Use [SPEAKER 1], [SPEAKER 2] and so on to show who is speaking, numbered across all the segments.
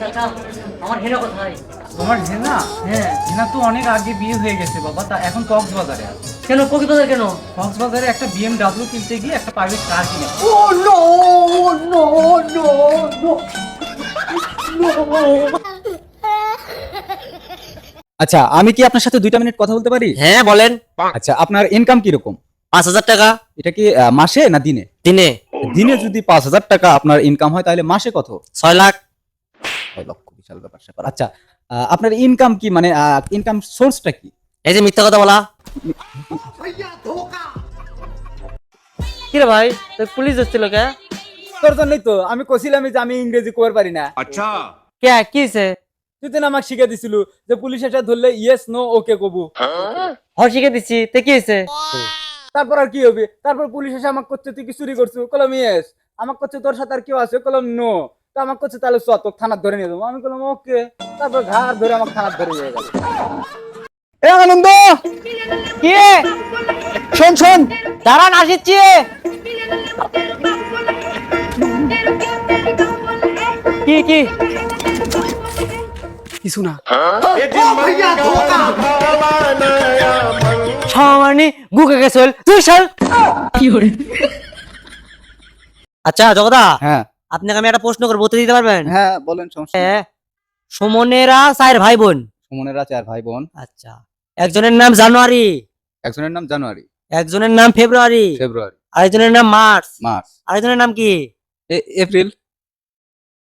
[SPEAKER 1] চাচা আমার হেনা কোথায়?
[SPEAKER 2] তোমার হেনা?
[SPEAKER 1] হ্যাঁ।
[SPEAKER 2] হেনা তো অনেক আগে বিয়ে হয়ে গেছে বাবা। তা এখন কক্সবাজারে আছে।
[SPEAKER 1] কেন? কক্সবাজার কেন?
[SPEAKER 2] কক্সবাজারে একটা বিএমডাব্লিউ কিনতে গিয়ে একটা প্রাইভেট কার কিনে।
[SPEAKER 1] Oh no, no, no, no.
[SPEAKER 3] আচ্ছা আমি কি আপনার সাথে দুইটা মিনিট কথা বলতে পারি?
[SPEAKER 4] হ্যাঁ বলেন।
[SPEAKER 3] আচ্ছা আপনার ইনকাম কীরকম?
[SPEAKER 4] পাঁচ হাজার টাকা।
[SPEAKER 3] এটা কি আহ, মাসে না দিনে?
[SPEAKER 4] দিনে।
[SPEAKER 3] দিনে যদি পাঁচ হাজার টাকা আপনার ইনকাম হয় তাহলে মাসে কত?
[SPEAKER 4] ছয় লাখ।
[SPEAKER 3] ছয় লক্ষ বিশাল ব্যাপার স্যাপার আচ্ছা আপনার ইনকাম কি? মানে ইনকাম সোর্সটা কি?
[SPEAKER 4] এই যে মিথ্যা কথা বলা।
[SPEAKER 1] কিরে ভাই? তুই পুলিশ হচ্ছিল কে?
[SPEAKER 3] তোর জন্যই তো। আমি কছিলাম যে আমি ইংরেজি কোয়ার পারি না।
[SPEAKER 5] আচ্ছা।
[SPEAKER 1] কে? কি সে
[SPEAKER 3] তুই তো আমাকে শিখে দিছিল যে পুলিশ ধরলে ইয়েস নো ওকে কবু।
[SPEAKER 1] হ্যাঁ শিখে দিছি। তে কি হইছে?
[SPEAKER 3] তারপর আর কি হবে? তারপর পুলিশ এসে আমাকে করতে তুই কি চুরি করছিস কলম ইয়েস আমাকে করছে তোর সাথে আর কেউ আছে? কলম নো তো আমাকে করছে তাহলে চ তোকে থানার ধরে নিয়ে দেবো আমি বললাম ওকে। তারপর ঘাড় ধরে আমাকে থানার ধরে নিয়ে গেল। এ আনন্দ!
[SPEAKER 1] কি
[SPEAKER 3] শোন শোন
[SPEAKER 1] দাঁড়ান আসিচ্ছি কি কি?
[SPEAKER 3] কিছু না।
[SPEAKER 1] সামানি বুকে গেছে তুই সাল
[SPEAKER 4] আচ্ছা জগদা।
[SPEAKER 3] হ্যাঁ।
[SPEAKER 4] আপনাকে আমি একটা প্রশ্ন করব উত্তর দিতে পারবেন?
[SPEAKER 3] হ্যাঁ বলেন সমস্যা
[SPEAKER 4] হ্যাঁ সুমনেরা চার ভাই বোন
[SPEAKER 3] সুমনেরা চার ভাই বোন
[SPEAKER 4] আচ্ছা একজনের নাম জানুয়ারি।
[SPEAKER 3] একজনের নাম জানুয়ারি।
[SPEAKER 4] একজনের নাম ফেব্রুয়ারি।
[SPEAKER 3] ফেব্রুয়ারি।
[SPEAKER 4] আরেকজনের নাম মার্চ।
[SPEAKER 3] মার্চ।
[SPEAKER 4] আরেকজনের নাম কি?
[SPEAKER 3] এপ্রিল।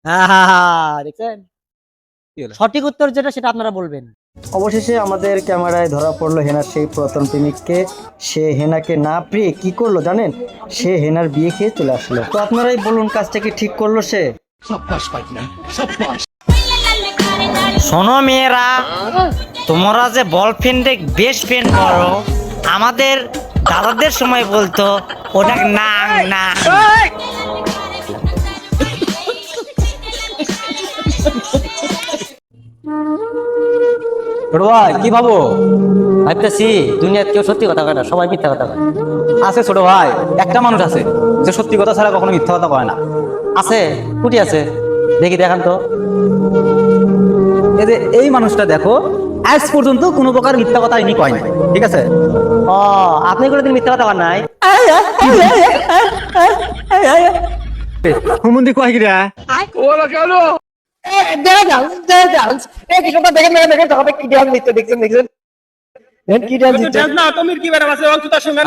[SPEAKER 4] হ্যাঁ হ্যাঁ হ্যাঁ দেখছেন? সঠিক উত্তর যেটা সেটা আপনারা বলবেন।
[SPEAKER 6] অবশেষে আমাদের ক্যামেরায় ধরা পড়ল হেনার সেই পুরাতন প্রেমিককে। সে হেনাকে না পেয়ে কি করল জানেন? সে হেনার বিয়ে খেয়ে চলে আসলো। তো আপনারাই বলুন কাজটা কি ঠিক করল সে?
[SPEAKER 7] শোনো মেয়েরা তোমরা যে বল ফ্রেন্ডে বেস্ট ফ্রেন্ড করো আমাদের দাদাদের সময় বলতো ওটা না না।
[SPEAKER 3] ছোট ভাই কি ভাবো?
[SPEAKER 4] ভাবতেছি দুনিয়াতে কেউ সত্যি কথা কয় না সবাই মিথ্যা কথা কয়।
[SPEAKER 3] আছে ছোট ভাই একটা মানুষ আছে যে সত্যি কথা ছাড়া কখনো মিথ্যা কথা কয় না।
[SPEAKER 4] আছে কুটি আছে দেখি দেখান তো।
[SPEAKER 3] এই যে এই মানুষটা দেখো আজ পর্যন্ত কোনো প্রকার মিথ্যা কথা ইনি কয় না ঠিক আছে?
[SPEAKER 4] ও আপনি কোনোদিন মিথ্যা কথা কন নাই?
[SPEAKER 6] হুমন্দি কয় গিরা কি ডান্স দিতে দেখছেন দেখছেন? কি ডান্স
[SPEAKER 2] না তুমি কি বেড়া আছে? অন্তত সঙ্গে